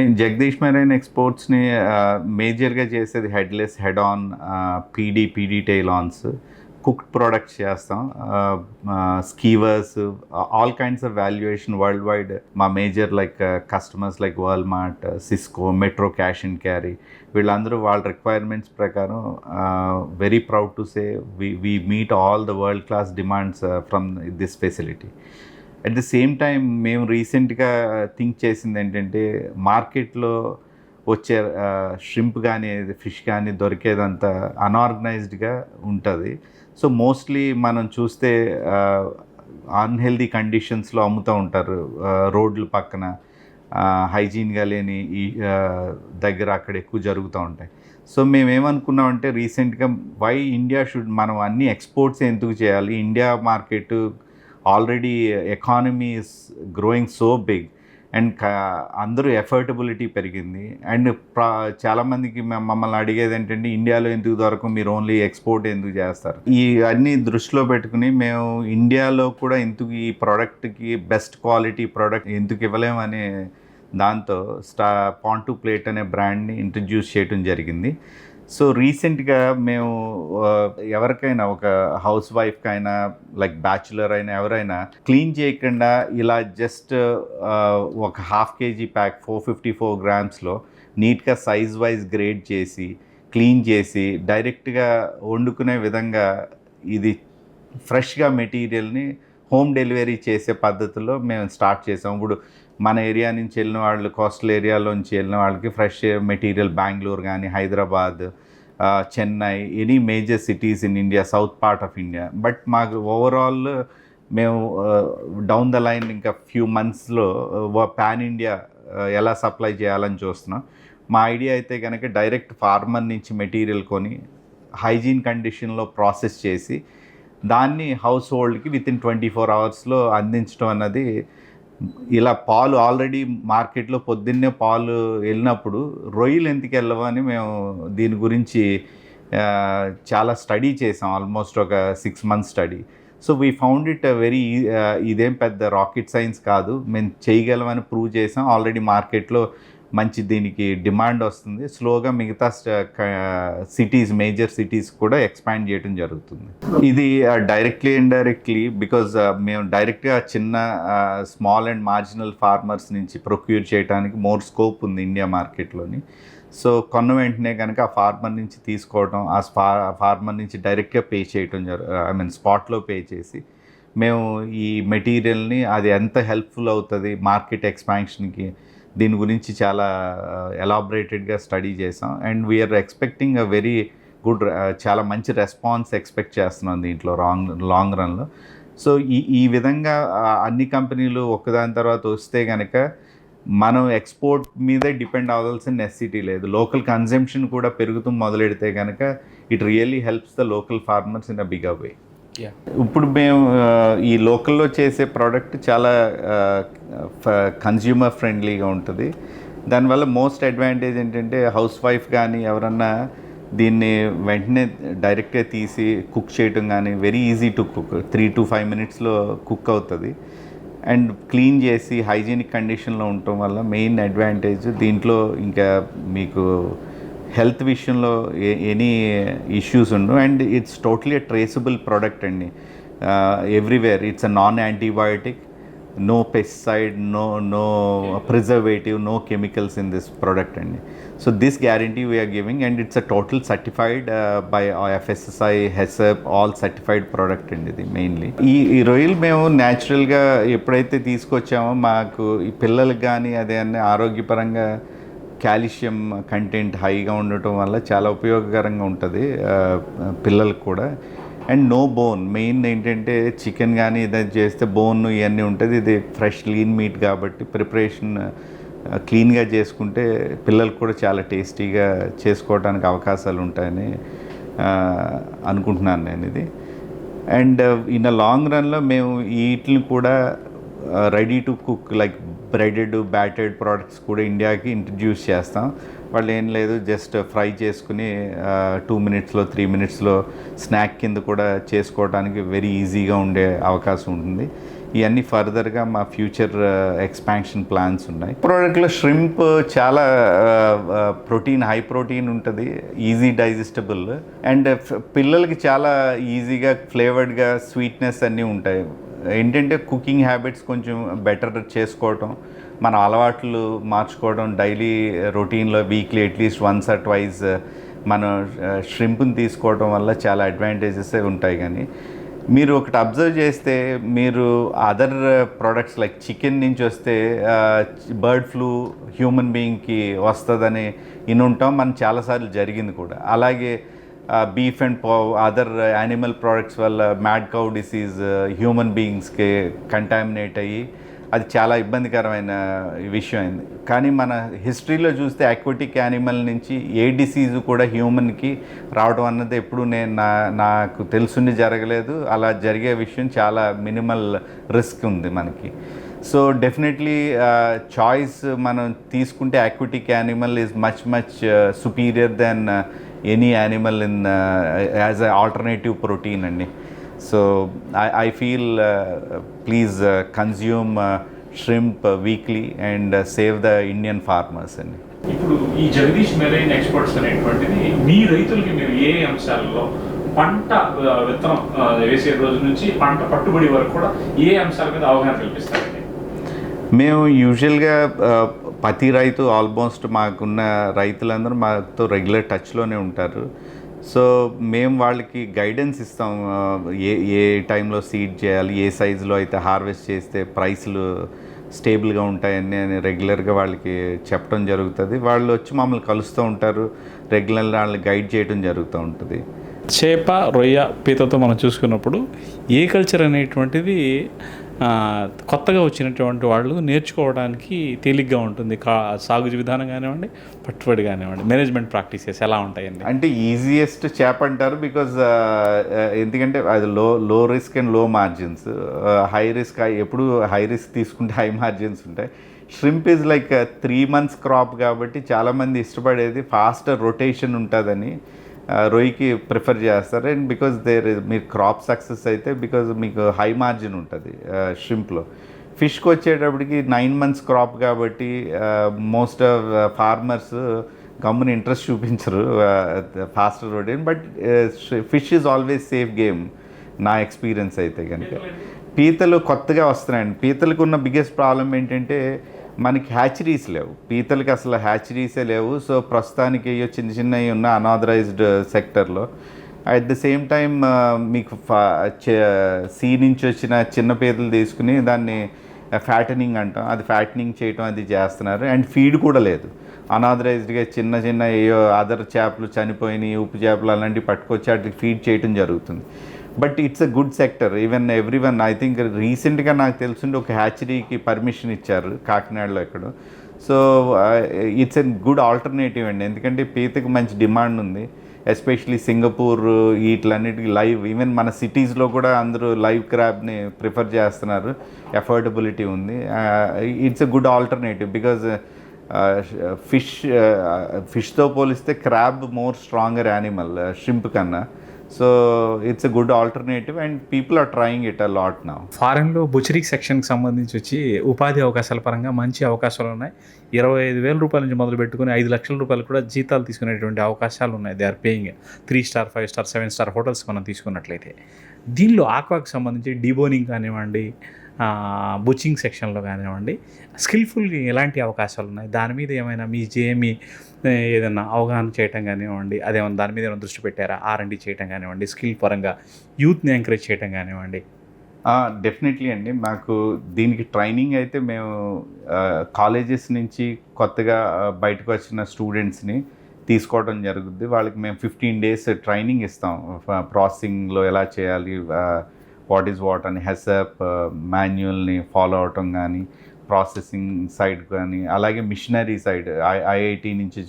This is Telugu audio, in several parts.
నేను జగదీష్ మెరైన్ ఎక్స్పోర్ట్స్ని మేజర్గా చేసేది headless head on PD PD tailons cooked products చేస్తాం. Skewers all kinds of valuation world wide మా major like customers like Walmart Sysco Metro cash and carry వీళ్ళందరూ వాళ్ళ రిక్వైర్మెంట్స్ ప్రకారం very proud to say we we meet all the world class demands from this facility at the same time మేము రీసెంట్గా థింక్ uh, చేసింది ఏంటంటే మార్కెట్లో వచ్చే uh, షింప్ కానీ ఫిష్ కానీ దొరికేదంతా అన్ఆర్గనైజ్డ్గా ఉంటుంది. సో మోస్ట్లీ మనం చూస్తే అన్హెల్దీ కండిషన్స్లో అమ్ముతూ ఉంటారు uh, రోడ్ల పక్కన హైజీన్గా లేని ఈ దగ్గర అక్కడ ఎక్కువ జరుగుతూ ఉంటాయి. సో మేము ఏమనుకున్నామంటే రీసెంట్గా వై ఇండియా షుడ్ మనం అన్ని ఎక్స్పోర్ట్స్ ఎందుకు చేయాలి? India market already economy is growing so big and అందరూ ఎఫర్టబిలిటీ పెరిగింది. అండ్ ప్రా చాలామందికి మమ్మల్ని అడిగేది ఏంటంటే ఇండియాలో ఎందుకు దొరకు మీరు ఓన్లీ ఎక్స్పోర్ట్ ఎందుకు చేస్తారు? ఈ అన్నీ దృష్టిలో పెట్టుకుని మేము ఇండియాలో కూడా ఎందుకు ఈ ప్రోడక్ట్కి బెస్ట్ క్వాలిటీ ప్రోడక్ట్ ఎందుకు ఇవ్వలేమనే దాంతో స్టా పాంటు ప్లేట్ అనే బ్రాండ్ని ఇంట్రడ్యూస్ చేయడం జరిగింది. సో రీసెంట్గా మేము ఎవరికైనా ఒక హౌస్ వైఫ్కి అయినా లైక్ బ్యాచులర్ అయినా ఎవరైనా క్లీన్ చేయకుండా ఇలా జస్ట్ ఒక half kg pack four fifty four గ్రామ్స్లో నీట్గా సైజ్ వైజ్ గ్రేడ్ చేసి క్లీన్ చేసి డైరెక్ట్గా వండుకునే విధంగా ఇది ఫ్రెష్గా మెటీరియల్ని హోమ్ డెలివరీ చేసే పద్ధతిలో మేము స్టార్ట్ చేసాం. ఇప్పుడు మన ఏరియా నుంచి వెళ్ళిన వాళ్ళు కోస్టల్ ఏరియాలోంచి వెళ్ళిన వాళ్ళకి ఫ్రెష్ మెటీరియల్ బెంగళూరు కానీ Hyderabad Chennai any major cities in India south part of India. But మాకు ఓవరాల్ మేము డౌన్ ద లైన్ ఇంకా ఫ్యూ మంత్స్లో పాన్ ఇండియా ఎలా సప్లై చేయాలని చూస్తున్నాం. మా ఐడియా అయితే కనుక డైరెక్ట్ ఫార్మర్ నుంచి మెటీరియల్ కొని హైజీన్ కండిషన్లో ప్రాసెస్ చేసి దాన్ని హౌస్ హోల్డ్కి విత్ ఇన్ ట్వంటీ ఫోర్ అవర్స్లో అందించడం అన్నది ఇలా పాలు ఆల్రెడీ మార్కెట్లో పొద్దున్నే పాలు వెళ్ళినప్పుడు రొయ్యలు ఎందుకు వెళ్ళవని మేము దీని గురించి చాలా స్టడీ చేసాం. ఆల్మోస్ట్ ఒక six months study so we found it very ఇదేం పెద్ద రాకెట్ సైన్స్ కాదు. మేము చేయగలమని ప్రూవ్ చేసాం. ఆల్రెడీ మార్కెట్లో మంచి దీనికి డిమాండ్ వస్తుంది. స్లోగా మిగతా సిటీస్ మేజర్ సిటీస్ కూడా ఎక్స్పాండ్ చేయడం జరుగుతుంది. ఇది డైరెక్ట్లీ ఇండైరెక్ట్లీ బికాజ్ మేము డైరెక్ట్గా చిన్న స్మాల్ అండ్ మార్జినల్ ఫార్మర్స్ నుంచి ప్రొక్యూర్ చేయడానికి మోర్ స్కోప్ ఉంది ఇండియా మార్కెట్లోని. సో కొన్న వెంటనే కనుక ఆ ఫార్మర్ నుంచి తీసుకోవడం ఆ స్పా ఫార్మర్ నుంచి డైరెక్ట్గా పే చేయటం జరు ఐ మీన్ స్పాట్లో పే చేసి మేము ఈ మెటీరియల్ని అది ఎంత హెల్ప్ఫుల్ అవుతుంది మార్కెట్ ఎక్స్పాన్షన్కి దీని గురించి చాలా ఎలాబరేటెడ్గా స్టడీ చేసాం and we're expecting a very good చాలా మంచి రెస్పాన్స్ ఎక్స్పెక్ట్ చేస్తున్నాం దీంట్లో రాంగ్ లాంగ్ రన్లో సో ఈ ఈ విధంగా అన్ని కంపెనీలు ఒకదాని తర్వాత వస్తే కనుక మనం ఎక్స్పోర్ట్ మీదే డిపెండ్ అవ్వాల్సిన నెసిటీ లేదు. లోకల్ కన్జంప్షన్ కూడా పెరుగుతూ మొదలెడితే కనుక it really helps the local farmers in a big way ఇప్పుడు మేము ఈ లోకల్లో చేసే ప్రోడక్ట్ చాలా కన్జ్యూమర్ ఫ్రెండ్లీగా ఉంటుంది. దానివల్ల మోస్ట్ అడ్వాంటేజ్ ఏంటంటే హౌస్ వైఫ్ కానీ ఎవరన్నా దీన్ని వెంటనే డైరెక్ట్గా తీసి కుక్ చేయటం కానీ very easy to cook three to five మినిట్స్లో కుక్ అవుతుంది. అండ్ క్లీన్ చేసి హైజీనిక్ కండిషన్లో ఉండటం వల్ల మెయిన్ అడ్వాంటేజ్ దీంట్లో ఇంకా మీకు హెల్త్ విషయంలో ఎనీ ఇష్యూస్ ఉండవు. And it's totally traceable product అండి. Everywhere it's a non antibiotic. No pesticide no no preservative no chemicals in this product అండి. So this guarantee we're giving and it's a total certified by FSSI HACCP all certified product అండి ఇది మెయిన్లీ. ఈ ఈ రొయ్యలు మేము న్యాచురల్గా ఎప్పుడైతే తీసుకొచ్చామో మాకు ఈ పిల్లలకి కానీ అదే అన్ని ఆరోగ్యపరంగా కాల్షియం కంటెంట్ హైగా ఉండటం వల్ల చాలా ఉపయోగకరంగా ఉంటుంది పిల్లలకు కూడా. అండ్ నో బోన్ మెయిన్ ఏంటంటే చికెన్ కానీ ఏదైనా చేస్తే బోన్ ఇవన్నీ ఉంటుంది. ఇది ఫ్రెష్ లీన్ మీట్ కాబట్టి ప్రిపరేషన్ క్లీన్గా చేసుకుంటే పిల్లలకు కూడా చాలా టేస్టీగా చేసుకోవడానికి అవకాశాలు ఉంటాయని అనుకుంటున్నాను నేను ఇది అండ్ ఇన్ అ లాంగ్ రన్లో మేము వీటిని కూడా ready to cook like breaded battered products కూడా ఇండియాకి ఇంట్రడ్యూస్ చేస్తాం. వాళ్ళు ఏం లేదు జస్ట్ ఫ్రై చేసుకుని టూ మినిట్స్లో త్రీ మినిట్స్లో స్నాక్ కింద కూడా చేసుకోవడానికి వెరీ ఈజీగా ఉండే అవకాశం ఉంటుంది. ఇవన్నీ ఫర్దర్గా మా ఫ్యూచర్ ఎక్స్పాన్షన్ ప్లాన్స్ ఉన్నాయి. ప్రోడక్ట్లో ష్రింప్ చాలా ప్రోటీన్ హై ప్రోటీన్ ఉంటుంది ఈజీ డైజెస్టబుల్ అండ్ పిల్లలకి చాలా ఈజీగా ఫ్లేవర్డ్గా స్వీట్నెస్ అన్నీ ఉంటాయి. ఏంటంటే కుకింగ్ హ్యాబిట్స్ కొంచెం బెటర్ చేసుకోవటం మన అలవాట్లు మార్చుకోవడం డైలీ రొటీన్లో weekly at least once or twice మనం షరింప్ని తీసుకోవడం వల్ల చాలా అడ్వాంటేజెస్ ఉంటాయి కానీ. మీరు ఒకటి అబ్జర్వ్ చేస్తే మీరు అదర్ ప్రోడక్ట్స్ లైక్ చికెన్ నుంచి వస్తే బర్డ్ ఫ్లూ హ్యూమన్ బీయింగ్కి వస్తుందని ఇనుంటాం మనం చాలాసార్లు జరిగింది కూడా. అలాగే beef and other animal products వల్ల మ్యాడ్ కౌ డిసీజ్ హ్యూమన్ బీయింగ్స్కి కంటామినేట్ అయ్యి అది చాలా ఇబ్బందికరమైన విషయం అయింది. కానీ మన హిస్టరీలో చూస్తే అక్వటిక్ యానిమల్ నుంచి ఏ డిసీజ్ కూడా హ్యూమన్కి రావడం అన్నది ఎప్పుడు నేను నా నాకు తెలుసుని జరగలేదు. అలా జరిగే విషయం చాలా మినిమల్ రిస్క్ ఉంది మనకి. సో డెఫినెట్లీ చాయిస్ మనం తీసుకుంటే aquatic animal is much much superior then any animal in as a alternative protein అండి. So I I feel please consume shrimp weekly and save the Indian farmers అండి. ఇప్పుడు ఈ జగదీష్ మెరైన్ ఎక్స్పర్ట్స్ అనేటువంటిది మీ రైతులకి మీరు ఏ అంశాలలో పంట విత్తనం వేసే రోజు నుంచి పంట పట్టుబడి వరకు కూడా ఏ అంశాల మీద అవగాహన కల్పిస్తారండి? మేము యూజువల్గా ప్రతి రైతు ఆల్మోస్ట్ మాకున్న రైతులందరూ మాతో రెగ్యులర్ టచ్లోనే ఉంటారు. సో మేము వాళ్ళకి గైడెన్స్ ఇస్తాం. ఏ ఏ టైంలో సీడ్ చేయాలి ఏ సైజులో అయితే హార్వెస్ట్ చేస్తే ప్రైస్లు స్టేబుల్గా ఉంటాయని అని రెగ్యులర్గా వాళ్ళకి చెప్పడం జరుగుతుంది. వాళ్ళు వచ్చి మమ్మల్ని కలుస్తూ ఉంటారు. రెగ్యులర్గా వాళ్ళని గైడ్ చేయడం జరుగుతూ ఉంటుంది. చేప రొయ్య పీతతో మనం చూసుకున్నప్పుడు ఏ కల్చర్ అనేటువంటిది కొత్తగా వచ్చినటువంటి వాళ్ళు నేర్చుకోవడానికి తేలిగ్గా ఉంటుంది. కా సాగు విధానం కానివ్వండి పట్టుబడి కానివ్వండి మేనేజ్మెంట్ ప్రాక్టీసెస్ ఎలా ఉంటాయండి? అంటే ఈజియెస్ట్ చేప అంటారు బికాజ్ ఎందుకంటే అది low low risk and low margins high risk ఎప్పుడు హై రిస్క్ తీసుకుంటే హై మార్జిన్స్ ఉంటాయి. Shrimp is like three months crop కాబట్టి చాలామంది ఇష్టపడేది ఫాస్ట్ రొటేషన్ ఉంటుందని. రొయ్యకి ప్రిఫర్ చేస్తారు. అండ్ బికాజ్ దేర్ మీరు క్రాప్ సక్సెస్ అయితే బికాజ్ మీకు హై మార్జిన్ ఉంటుంది షరింప్లో ఫిష్కి వచ్చేటప్పటికి నైన్ మంత్స్ క్రాప్ కాబట్టి మోస్ట్ ఆఫ్ ఫార్మర్స్ గమ్ముని ఇంట్రెస్ట్ చూపించరు fast routine but fish is always safe game నా ఎక్స్పీరియన్స్ అయితే కనుక పీతలు కొత్తగా వస్తున్నాయండి. పీతలకు ఉన్న బిగ్గెస్ట్ ప్రాబ్లం ఏంటంటే మనకి హ్యాచరీస్ లేవు. పీతలకి అసలు హ్యాచరీసే లేవు. సో ప్రస్తుతానికి ఇయ్యో చిన్న చిన్నవి ఉన్న అనాథరైజ్డ్ సెక్టర్లో అట్ ద సేమ్ టైం మీకు సీ నుంచి వచ్చిన చిన్న పీతలు తీసుకుని దాన్ని ఫ్యాటనింగ్ అంటాం. అది ఫ్యాటనింగ్ చేయటం అది చేస్తున్నారు. అండ్ ఫీడ్ కూడా లేదు. అనాథరైజ్డ్గా చిన్న చిన్న ఏయో అదర్ చేపలు చనిపోయినాయి ఉప్పు చేపలు అలాంటివి పట్టుకొచ్చి వాటికి ఫీడ్ చేయటం జరుగుతుంది. But it's a good sector. Even every one I think రీసెంట్గా నాకు తెలిసిండి ఒక హ్యాచరీకి పర్మిషన్ ఇచ్చారు కాకినాడలో ఎక్కడో. So it's a good alternative అండి. ఎందుకంటే పీతకి మంచి డిమాండ్ ఉంది. ఎస్పెషలీ సింగపూర్ వీటిలన్నిటికీ లైవ్ ఈవెన్ మన సిటీస్లో కూడా అందరూ లైవ్ క్రాబ్ని ప్రిఫర్ చేస్తున్నారు. ఎఫోర్డబిలిటీ ఉంది. It's a good alternative because fish ఫిష్తో పోలిస్తే crab more stronger animal shrimp కన్నా. So it's a good alternative and people are trying it a lot now ఫారెన్లో బుచరీ సెక్షన్కి సంబంధించి వచ్చి ఉపాధి అవకాశాల పరంగా మంచి అవకాశాలు ఉన్నాయి. ఇరవై ఐదు వేల రూపాయల నుంచి మొదలు పెట్టుకుని ఐదు లక్షల రూపాయలు కూడా జీతాలు తీసుకునేటువంటి అవకాశాలు ఉన్నాయి. They are paying three star five star seven star hotels మనం తీసుకున్నట్లయితే. దీనిలో ఆక్వాకి సంబంధించి డిబోనింగ్ కానివ్వండి బుచింగ్ సెక్షన్లో కానివ్వండి స్కిల్ఫుల్గా ఎలాంటి అవకాశాలు ఉన్నాయి? దాని మీద ఏమైనా మీ జేమి ఏదైనా అవగాహన చేయటం కానివ్వండి అదేమన్నా దాని మీద ఏమైనా దృష్టి పెట్టారా? ఆర్ అండి చేయటం కానివ్వండి స్కిల్ పరంగా యూత్ని ఎంకరేజ్ చేయటం కానివ్వండి. డెఫినెట్లీ అండి. మాకు దీనికి ట్రైనింగ్ అయితే మేము కాలేజెస్ నుంచి కొత్తగా బయటకు వచ్చిన స్టూడెంట్స్ని తీసుకోవడం జరుగుద్ది. వాళ్ళకి మేము ఫిఫ్టీన్ డేస్ ట్రైనింగ్ ఇస్తాం. ప్రాసెసింగ్లో ఎలా చేయాలి వాట్ ఈజ్ వాట్ అని హెసప్ మాన్యువల్ని ఫాలో అవటం కానీ ప్రాసెసింగ్ సైడ్ కానీ అలాగే మిషనరీ సైడ్ ఐఐటి నుంచి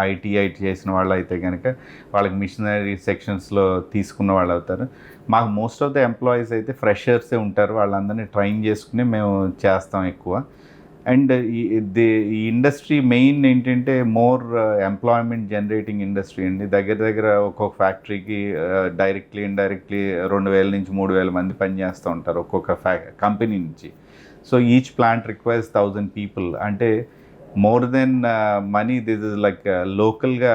ఐటీఐ చేసిన వాళ్ళు అయితే కనుక వాళ్ళకి మిషనరీ సెక్షన్స్లో తీసుకున్న వాళ్ళు అవుతారు. మాకు మోస్ట్ ఆఫ్ ద ఎంప్లాయీస్ అయితే ఫ్రెషర్సే ఉంటారు. వాళ్ళందరినీ ట్రైన్ చేసుకుని మేము చేస్తాం ఎక్కువ. అండ్ ఈ ఇండస్ట్రీ మెయిన్ ఏంటంటే మోర్ ఎంప్లాయ్మెంట్ జనరేటింగ్ ఇండస్ట్రీ అండి. దగ్గర దగ్గర ఒక్కొక్క ఫ్యాక్టరీకి uh, డైరెక్ట్లీ ఇండైరెక్ట్లీ రెండు వేల నుంచి మూడు వేల మంది పనిచేస్తూ ఉంటారు ఒక్కొక్క ఫ్యా కంపెనీ నుంచి. So each plant requires thousand people అంటే more then money this is like లోకల్గా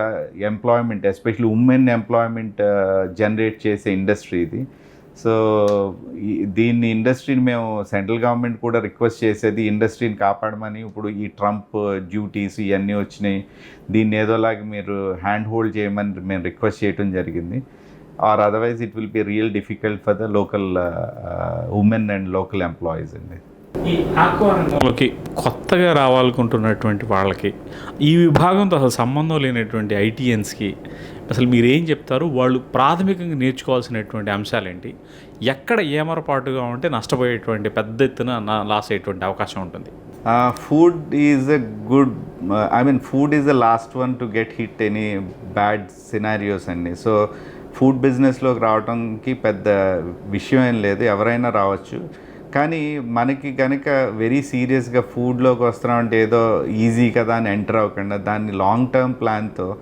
employment especially women employment generate చేసే ఇండస్ట్రీ ఇది. సో ఈ- దీన్ని ఇండస్ట్రీని మేము సెంట్రల్ గవర్నమెంట్ కూడా రిక్వెస్ట్ చేసేది ఇండస్ట్రీని కాపాడమని. ఇప్పుడు ఈ ట్రంప్ డ్యూటీస్ ఇవన్నీ వచ్చినాయి. దీన్ని ఏదోలాగా మీరు హ్యాండ్ హోల్డ్ చేయమని మేము రిక్వెస్ట్ చేయడం జరిగింది. Or otherwise it will be real difficult for the local women and local employees అండి. ఈ కొత్తగా రావాలనుకుంటున్నటువంటి వాళ్ళకి ఈ విభాగంతో అసలు సంబంధం లేనటువంటి ఐటీఎన్స్కి అసలు మీరు ఏం చెప్తారు? వాళ్ళు ప్రాథమికంగా నేర్చుకోవాల్సినటువంటి అంశాలు ఏంటి ఎక్కడ ఏమరపాటుగా ఉంటే నష్టపోయేటువంటి పెద్ద ఎత్తున నా- లాస్ అయ్యేటువంటి అవకాశం ఉంటుంది. Food is a good I mean food is the last one to get hit any bad scenarios అండి. సో ఫుడ్ బిజినెస్లోకి రావడంకి పెద్ద విషయం ఏం లేదు ఎవరైనా రావచ్చు. కానీ మనకి కనుక వెరీ సీరియస్గా ఫుడ్లోకి వస్తున్నామంటే ఏదో ఈజీ కదా అని ఎంటర్ అవ్వకుండా దాన్ని లాంగ్ టర్మ్ ప్లాన్తో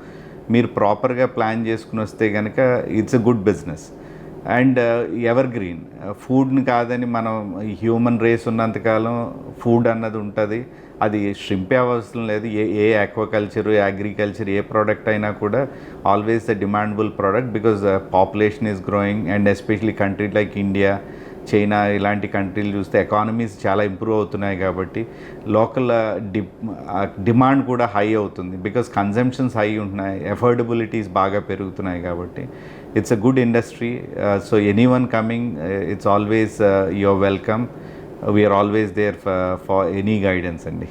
మీరు ప్రాపర్గా ప్లాన్ చేసుకుని వస్తే కనుక it's a good business. And evergreen ఫుడ్ని కాదని మనం హ్యూమన్ రేస్ ఉన్నంతకాలం ఫుడ్ అన్నది ఉంటుంది. అది షింపే అవసరం లేదు. ఏ ఏ ఆక్వాకల్చర్ అగ్రికల్చర్ ఏ ప్రోడక్ట్ అయినా కూడా always the demandable product because population is growing and especially country like India China ఇలాంటి కంట్రీలు చూస్తే ఎకానమీస్ చాలా ఇంప్రూవ్ అవుతున్నాయి కాబట్టి లోకల్ డి డిమాండ్ కూడా హై అవుతుంది. బికాస్ కన్జంప్షన్స్ హై ఉంటున్నాయి ఎఫోర్డబిలిటీస్ బాగా పెరుగుతున్నాయి కాబట్టి it's a good industry so any one coming it's always your welcome we are always there for any guidance అండి.